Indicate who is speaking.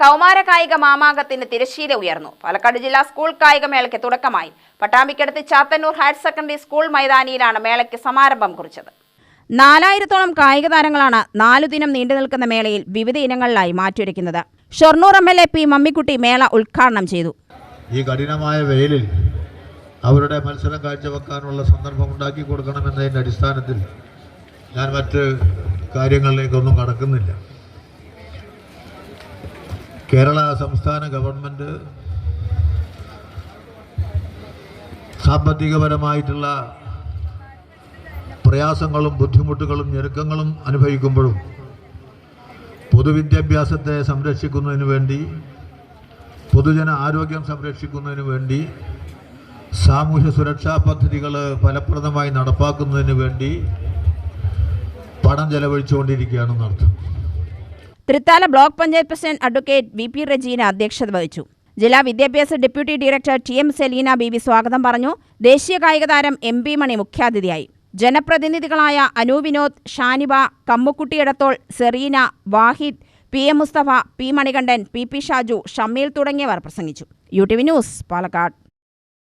Speaker 1: കൗമാര കായിക മാമാങ്കത്തിന് തിരശ്ശീല ഉയർന്നു. പാലക്കാട് ജില്ലാ സ്കൂൾ കായിക മേളയ്ക്ക് തുടക്കമായി. പട്ടാമ്പിക്കടുത്ത് ചാത്തന്നൂർ ഹയർ സെക്കൻഡറി സ്കൂൾ മൈതാനിയിലാണ് മേളയ്ക്ക് സമാരംഭം കുറിച്ചത്. നാലായിരത്തോളം കായിക താരങ്ങളാണ് നാലു ദിനം നീണ്ടു നിൽക്കുന്ന മേളയിൽ വിവിധ ഇനങ്ങളിലായി മാറ്റിയൊരുക്കുന്നത്. Shoranur M L A P Mammikutty മേള ഉദ്ഘാടനം ചെയ്തു.
Speaker 2: ഈ കഠിനമായ വെയിലിൽ അവരുടെ മത്സരം കാഴ്ചവെക്കാനുള്ള സന്ദർഭം ഉണ്ടാക്കി കൊടുക്കണമെന്നതിന്റെ അടിസ്ഥാനത്തിൽ ഞാൻ മറ്റ് കാര്യങ്ങളിലേക്കൊന്നും കടക്കുന്നില്ല. കേരള സംസ്ഥാന ഗവൺമെന്റ് സാമ്പത്തികപരമായിട്ടുള്ള പ്രയാസങ്ങളും ബുദ്ധിമുട്ടുകളും ഞെരുക്കങ്ങളും അനുഭവിക്കുമ്പോഴും പൊതുവിദ്യാഭ്യാസത്തെ സംരക്ഷിക്കുന്നതിന് വേണ്ടി പൊതുജന ആരോഗ്യം സംരക്ഷിക്കുന്നതിന് വേണ്ടി സാമൂഹ്യ സുരക്ഷാ പദ്ധതികൾ ഫലപ്രദമായി നടപ്പാക്കുന്നതിന് വേണ്ടി പണം ചെലവഴിച്ചുകൊണ്ടിരിക്കുകയാണെന്ന് അർത്ഥം
Speaker 1: Thrithala block panchayat president advocate V P Rejeena അധ്യക്ഷത വഹിച്ചു. ജില്ലാ വിദ്യാഭ്യാസ deputy director T M Seleena B V സ്വാഗതം പറഞ്ഞു. ദേശീയ കായിക താരം എം പി മണി മുഖ്യാതിഥിയായി. ജനപ്രതിനിധികളായ Anu Vinod Shaniba Kammukutty Edathol Sereena Wahid P M Mustafa P Manikandan P P Shaju Shameel തുടങ്ങിയവർ പ്രസംഗിച്ചു. U T V news Palakkad.